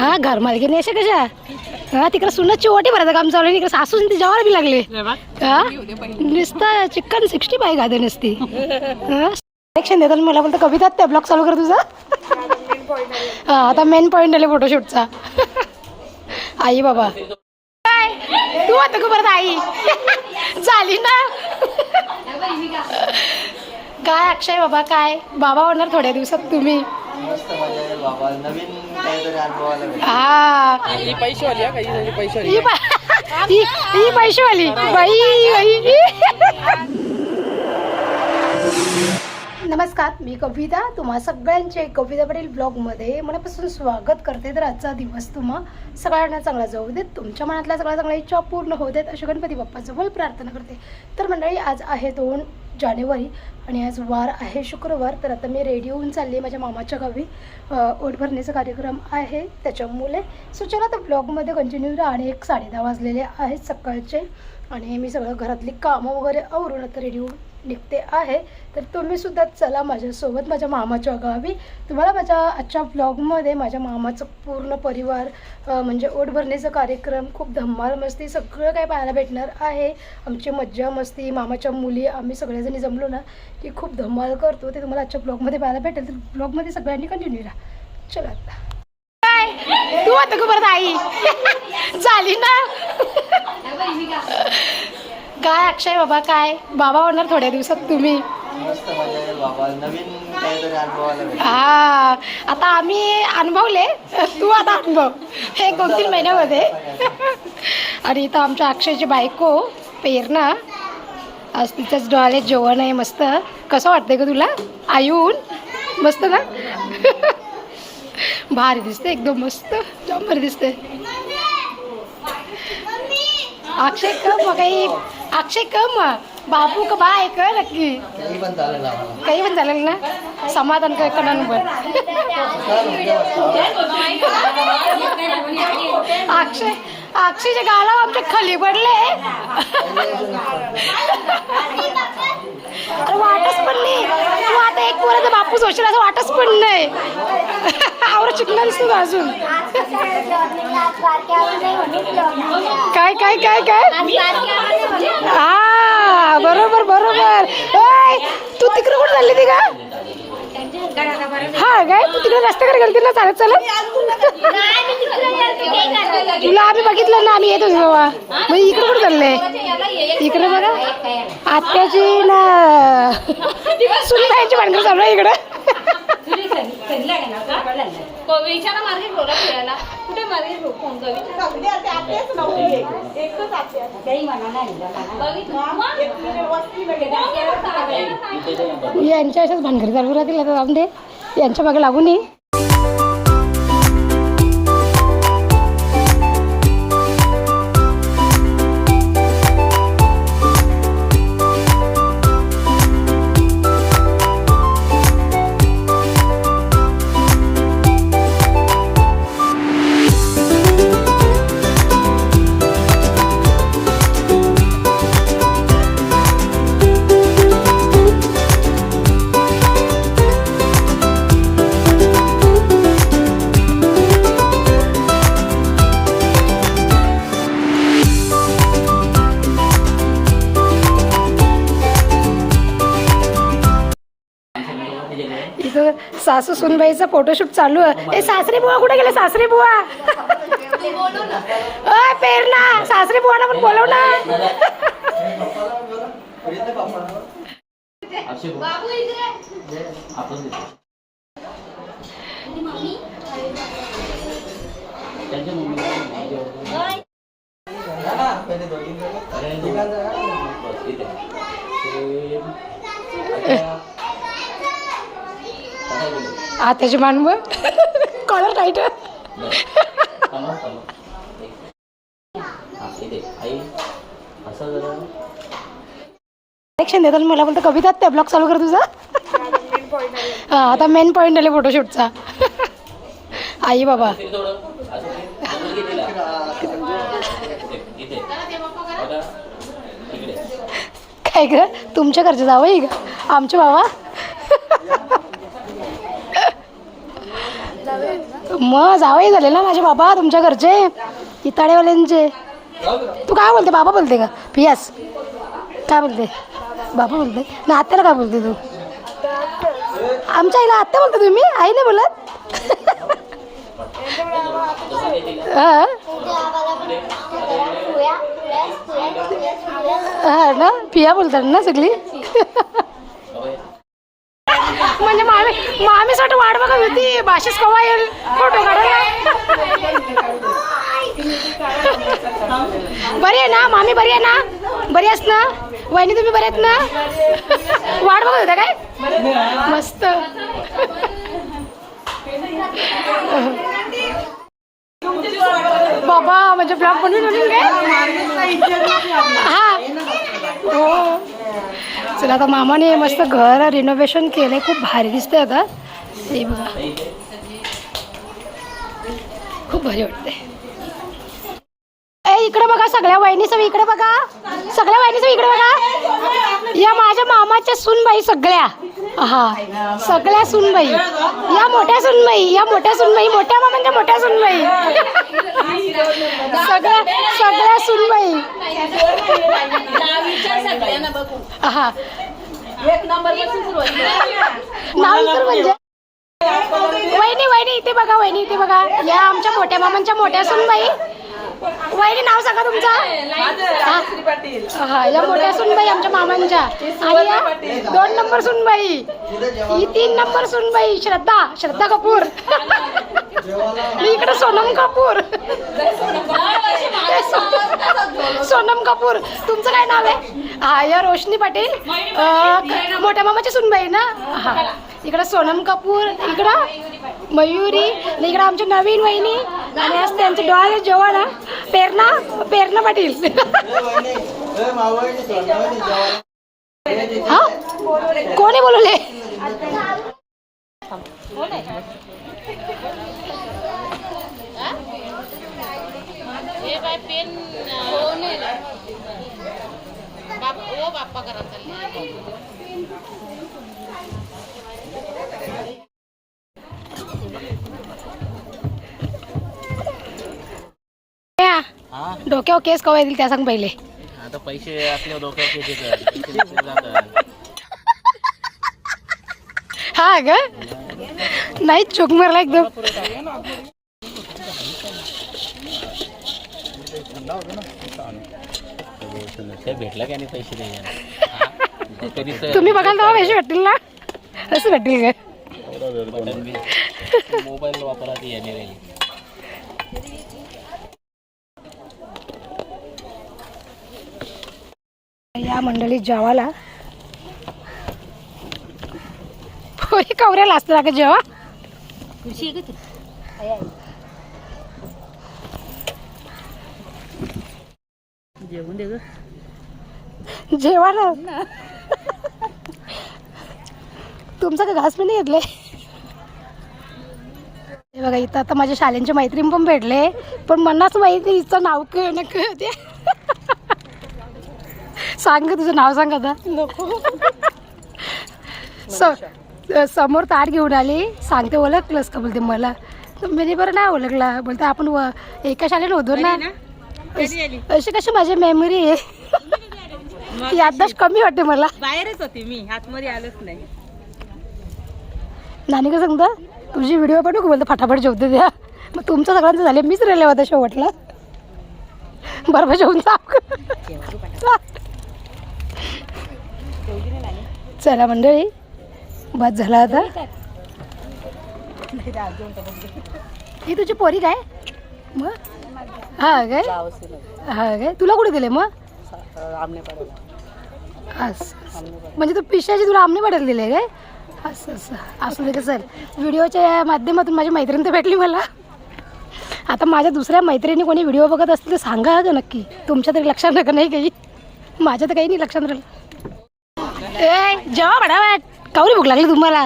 हा घर मालकीने अशा कशा? हा तिकडे सुनची ओटी भरायचं काम चालू आहे इकडे सासून ती जेवायला बी लागले. हा? नुसतं चिकन सिक्स्टी फाय गादे नसती. सिलेक्शन देतात मला बोलतो कविता त्या ब्लॉग चालू कर तुझा. हा आता मेन पॉईंट आले फोटोशूटचा आई बाबा. काय? तू आता परत आई? झाली ना? काय अक्षय बाबा काय? बाबा होणार थोड्या दिवसात तुम्ही. हा. ही हा ही पा- ही ही पैशावाली बाई बाई. नमस्कार मी कविता. तुम्हा सगळ्यांचे कविता पटेल ब्लॉगमध्ये मनापासून स्वागत करते. तर आजचा दिवस तुम्हा सगळ्यांना चांगला जाऊ देत. तुमच्या मनातल्या सगळ्या चांगल्या इच्छा पूर्ण होऊ देत अशी गणपती बाप्पाजवळ प्रार्थना करते. तर मंडळी आज आहे दोन जानेवारी आणि आज वार आहे शुक्रवार तर आता मी रेडी होऊन चालली आहे माझ्या मामाच्या गावी ओट भरण्याचा कार्यक्रम आहे त्याच्यामुळे. सो चला तर ब्लॉगमध्ये कंटिन्यू राहा आणि एक साडे दहा वाजलेले आहेत सकाळचे. आणि मी सगळं घरातली कामं वगैरे आवरून आता रेडी होऊन निघते आहे तर तुम्ही सुद्धा चला माझ्यासोबत माझ्या मामाच्या गावी. तुम्हाला माझ्या आजच्या ब्लॉगमध्ये माझ्या मामाचं पूर्ण परिवार म्हणजे ओट भरण्याचा कार्यक्रम खूप धम्माल मस्ती सगळं काय पाहायला भेटणार आहे. आमची मज्जा मस्ती मामाच्या मुली आम्ही सगळ्याजणी जमलो ना की खूप धमाल करतो. ते तुम्हाला आजच्या ब्लॉगमध्ये पाहायला भेटेल. तर ब्लॉगमध्ये सगळ्यांनी कंटिन्यू राहा. चला आता. तू आता खबर आई झाली ना? काय अक्षय बाबा काय? बाबा होणार थोड्या दिवसात तुम्ही. हा. आता आम्ही अनुभवले. तू आता अनुभव. हे दोन तीन महिन्यामध्ये. आणि इथं आमच्या अक्षयची बायको पेरणा आज तिच्याच डोळ्यात जेवण आहे मस्त. कसं वाटतंय का तुला? आयून? मस्त ना? भारी दिसते एकदम मस्त. जाम भारी दिसते अक्षय कम काही अक्षय कम बाबू का बाय का? नक्की काही पण चालेल ना? समाधान काय करणार पण अक्षय अक्षयच्या गाला आमच्या खाली पडले. अरे वाटच पण नाही. तू आता एक पोराचा बापूस होशील असं वाटच पण नाही. आवर शिकणारच तू अजून. काय काय काय काय? हा बरोबर बरोबर. तू तिकडे कुठे चालली ती का हा काय तू तिकडे रस्त्याकडे गेली ना चालत चालत? तुला आम्ही बघितलं ना आम्ही येतो जेव्हा मग इकडे कुठे चाललंय इकडे बघा. आत्याची ना सुनीबाईंची भांडण चालू आहे इकडं. विचारा मार्केट बोला फिरायला. कुठे मार्केट फोन यांच्या अशाच भानगडी चालू राहतील आता जाऊन दे यांच्या मागे लागून ये. सासू सुनबाईचा फोटोशूट चालू आहे. ए सासरे बुवा कुठे गेले? सासरे बुवा. अय पेरणा सासरे बुवाना पण बोलव ना आताची बाप्पा. मानव कॉलर टाईट सिलेक्शन देतात मला बोलतो कविता त्या ब्लॉग चालू कर तुझा. हा आता मेन पॉईंट आले फोटोशूटचा आई बाबा. काय ग? तुमच्या घरचे जावं का आमचे बाबा मग जावई झाले ना माझे बाबा तुमच्या घरचे इताडेवाल्यांचे. तू काय बोलते? बाबा बोलते का? पियास. काय बोलते? बाबा बोलते. ना आत्याला काय बोलते तू? आमच्या आईला आत्या बोलते तुम्ही? आई नाही बोलत? हा? हा ना? पिया बोलतात ना सगळी? म्हणजे मामी मामीसाठी वाट बघत होती. भाषेस कवा येईल? फोटो काढायला बरी आहे ना? मामी बरी आहे ना? बरी आहेस ना? वहिनी तुम्ही बरे आहेत ना? वाट बघत होत्या काय? मस्त. बाबा म्हणजे ब्लॉग बनवून बनवून काय हा. हो. चला आता मामाने मस्त घर रिनोव्हेशन केलंय. खूप भारी दिसतंय आता. हे बघा. खूप भारी वाटते इकडे बघा सगळ्या वहिनी सगळी इकडे बघा. सगळ्या वहिनी सगळी इकडे बघा. या माझ्या मामाच्या सुनबाई सगळ्या. हा सगळ्या सुनबाई. या मोठ्या सुनबाई या मोठ्या सुनबाई मोठ्या मामांच्या मोठ्या सुनबाई. सगळ्या सगळ्या सुनबाई. हा. एक नंबर नाव म्हणजे वहिनी वहिनी इथे बघा वहिनी इथे बघा. या आमच्या मोठ्या मामांच्या मोठ्या सुनबाई. वहिनी नाव सांगा तुमचा? हा. हा. या मोठ्या सुनबाई आमच्या मामांच्या. आणि या दोन नंबर सुनबाई. ही तीन नंबर सुनबाई. श्रद्धा श्रद्धा कपूर. मी इकडे सोनम कपूर. सोनम कपूर. तुमचं काय नाव आहे? हा या रोशनी पाटील. मोठ्या मामाची सुनबाई ना? हा. इकडं सोनम कपूर इकडं मयुरी इकडं आमची नवीन वहिनी. आणि आज त्यांचे डोळ्याचे जेवण हा. पेरणा पेरणा पाटील. हा? कोणी बोलवले? बाप्पा या, डोक्यावर केस कवा येतील त्या सांग पहिले. आता पैसे असले डोक्यावर? हा ग. नाही चूक मारला एकदम. ते भेटला की नाही पैसे कधी तुम्ही बघाल तेव्हा पैसे भेटतील ना? असं भेटतील का मोबाईल वापरा ती याने राहील या मंडळीत जेवाला पोरी कवऱ्याला असतं का जेव्हा जेवा. ना तुमचा का घास पण नाही घेतले हे बघा इथं आता माझ्या शाळेंचे मैत्रीण पण भेटले. पण मनाच माहिती हिचं नाव कळ ना कळते सांग तुझं नाव सांग आता. समोर ताट घेऊन आली. सांगते ओळखलंस का? बोलते मला. तर मी बरं नाही ओळखला. बोलते आपण एका शाळेत होतो ना. अशी कशी माझी मेमरी आहे? याददाश कमी वाटते मला. बाहेरच होती मी. आतमध्ये आलोच नाही. नानी का सांगता तुझी व्हिडिओ पण बोलते फटाफट जेवते द्या. मग तुमचं सगळ्यांचं झाले. मीच राहिले होता शेवटला. बरोबर जेवून जा. चला मंडळी बस झाला आता. ही तुझी पोरी काय? मग? हा काय? हा काय? तुला कुठे दिले मग? असं म्हणजे तू पिशाची तुला आमने पाठवले दिले काय? असं असं. असू दे सर. व्हिडिओच्या माध्यमातून माझी मैत्रीण तर भेटली मला. आता माझ्या दुसऱ्या मैत्रिणी कोणी व्हिडिओ बघत असतील तर सांगा का नक्की. तुमच्या तरी लक्षात नका नाही काही. माझ्या तर काही नाही लक्षात राहिलं ए जेव्हा बडा कावरी भूक लागली तुम्हाला.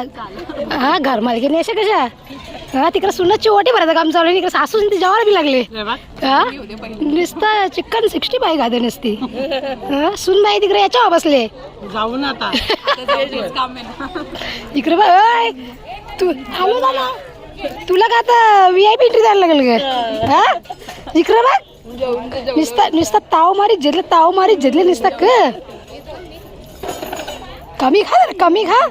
हा घर मालकीने अशा कशा? हा तिकडे सुनची ओटी भरायचं काम चालू आहे इकडे सासू ती जेवायला बी लागले. हा? नुसतं चिकन सिक्स्टी फाय गादे नसती. हा सुन बाई तिकडे याच्यावर बसले. जाऊ ना आता. इकडे बघ ओय, तू हॅलो दादा तुला का आता व्ही आय पी एंट्री द्यायला लागेल का हा? इकडे बघ. नुसता नुसता ताव मारीत झेदले ताव मारीत झेदले नुसता क. कमी खा कमी खा.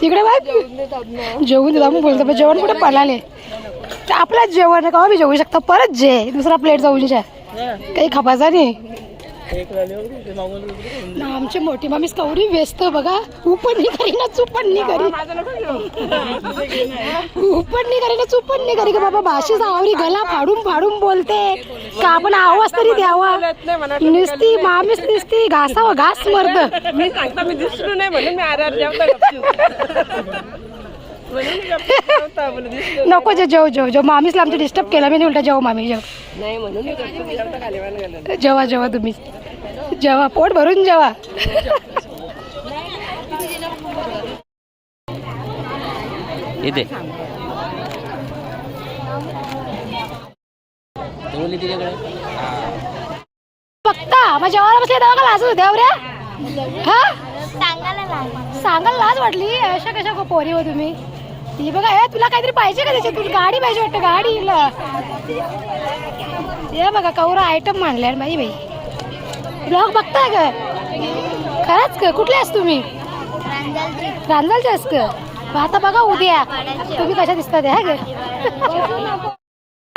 तिकडे बघ. जेवून देता बोलतो पण जेवण कुठे पळाले आपलंच जेवण आहे, केव्हा बी जेवू शकता. परत जे दुसरा प्लेट जाऊन जा काही खपायचा नाही. ना आमची मोठी मामीच कवरी व्यस्त बघा. उपण नाही करी ना चुपण नाही करी उपण नाही करी ना चुपण नाही करी का बाबा भाषेचा आवरी गला फाडून फाडून बोलते. का आपण आवाज तरी द्यावा? नुसती मामीच नुसती घासावं घास मर्द. मी सांगता मी दिसलो नाही म्हणून मी आर आर जेवता नको जे जेव जेव जेव मामीसला आमचं डिस्टर्ब केला. मी नाही उलटा जेव मामी जेव नाही म्हणून जेवा जेवा तुम्ही. जेवा पोट भरून जेवा. इथे. बोलली तिच्याकडे बघता मग जेवायला बसले तेव्हा का लाजत होत्या रे हा? सांगायला लाज. वाटली? अशा कशा पोरी हो तुम्ही? ती. बघा ए तुला काहीतरी पाहिजे का त्याच्यात तुला गाडी पाहिजे वाटतं गाडी हिला. हे बघा कौरा आयटम मांडले बाई बाई. ब्लॉग बघताय का? खरंच का? कुठले आहेस तुम्ही? रांजलचे आहेस का? मग आता बघा उद्या. तुम्ही कशा दिसतात ह्या ग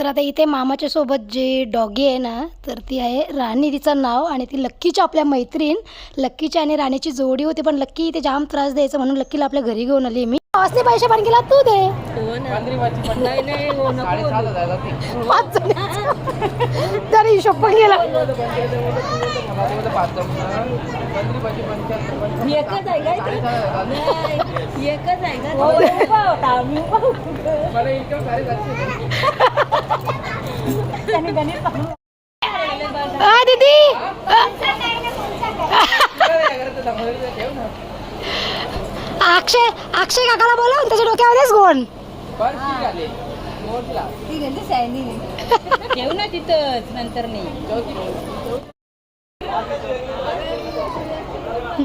तर आता इथे मामाच्या सोबत जे डॉगी आहे ना तर ती आहे राणी तिचं नाव आणि ती लक्कीची आपल्या मैत्रीण लक्कीची आणि राणीची जोडी होती पण लक्की इथे जाम त्रास द्यायचं म्हणून लक्कीला आपल्या घरी घेऊन आली मी असले पैसे पण केला तू दे हो हो पाच. तरी हिशोब पण गेला एकच आहे एकच का दीदी. अक्षय अक्षय काकाला बोला त्याच्या डोक्यामध्येच गोण ठेव ना तिथंच नंतर नाही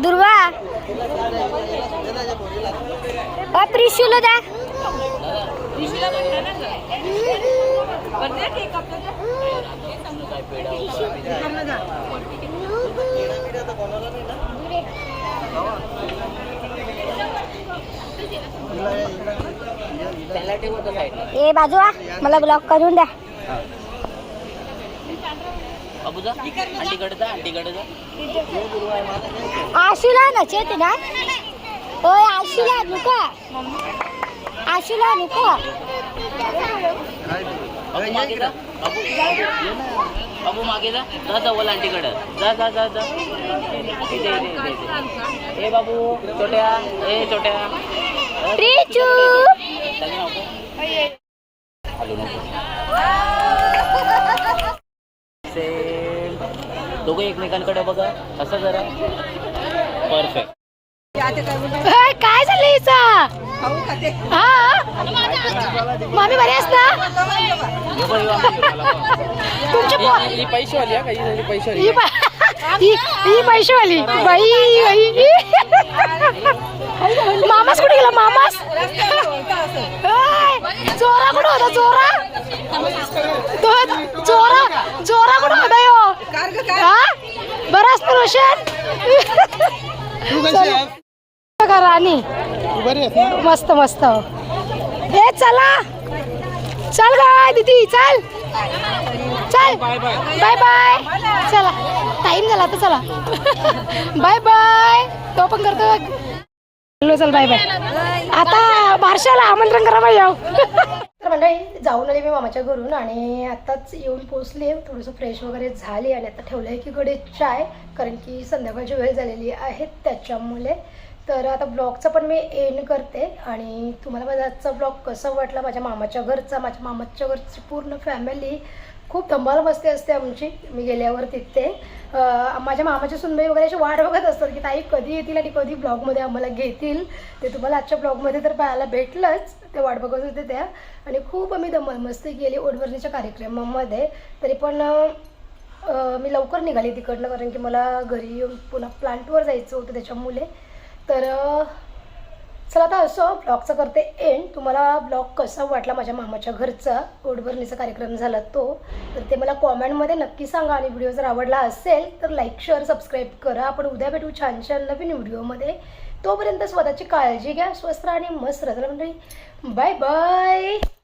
दुर्वा त्रिशूल द्या. त्रिशूला म्हणणार ना ए बाजूला. मला ब्लॉक करून द्या. आशुला ना चेत ना. ओय आशुला नुका. आशुला नुका. बाबू मागे जा. बाबू. मागे जा. जा जा जा जा जा जा. इथे इथे इथे इथे. ए बाबू छोट्या. ए छोट्या. रिचू दोघं एकमेकांकडे बघा. असं जरा. परफेक्ट काय झालं हिचा? हा? मामी बरी आहेस ना? तुमची ही पैसेवाली पैसेवाली ही पैसेवाली. बाई बाई. मामास कुठे गेला? मामास? चोरा कुठं होता? चोरा तो चोरा चोरा कुठं होता यो? हा? बरं असतं रोशन. का राणी. मस्त मस्त. ए चला. चल गा दीदी चल. चल. Bye bye. चला. टाइम झाला तर चला. Bye bye. तो पण करतो. हॅलो चल बाय बाय. आता बारशाला आमंत्रण करा बाई याव तर मंडळी जाऊन आले मी मामाच्या घरून आणि आताच येऊन पोचले थोडंसं फ्रेश वगैरे झाली आणि आता ठेवलं आहे की कडे चाय कारण की संध्याकाळची वेळ झालेली आहे त्याच्यामुळे तर आता ब्लॉगचं पण मी एंड करते आणि तुम्हाला माझा आजचा ब्लॉग कसा वाटला माझ्या मामाच्या घरचा माझ्या मामाच्या घरची पूर्ण फॅमिली खूप धमाल मस्ती असते आमची. मी गेल्यावर तिथे माझ्या मामाच्या सुनबाई वगैरे अशी वाट बघत असतात की ताई कधी येतील आणि कधी ब्लॉगमध्ये आम्हाला घेतील. ते तुम्हाला आजच्या ब्लॉगमध्ये तर पाहायला भेटलंच ते वाट बघत होते त्या. आणि खूप आम्ही धमाल मस्ती केली ओढवर्णीच्या कार्यक्रमामध्ये. तरी पण मी लवकर निघाली तिकडनं कारण की मला घरी येऊन पुन्हा प्लांटवर जायचं होतं त्याच्यामुळे. तर चला आता असं ब्लॉगचं करते एंड तुम्हाला ब्लॉग कसा वाटला माझ्या मामाच्या घरचा? ओढभरणीचा कार्यक्रम झाला तो. तर ते मला कॉमेंटमध्ये नक्की सांगा आणि व्हिडिओ जर आवडला असेल तर लाईक शेअर सबस्क्राईब करा. आपण उद्या भेटू छान छान नवीन व्हिडिओमध्ये. तोपर्यंत स्वतःची काळजी घ्या स्वस्त आणि मस्त राहा. म्हणजे मंडळी बाय बाय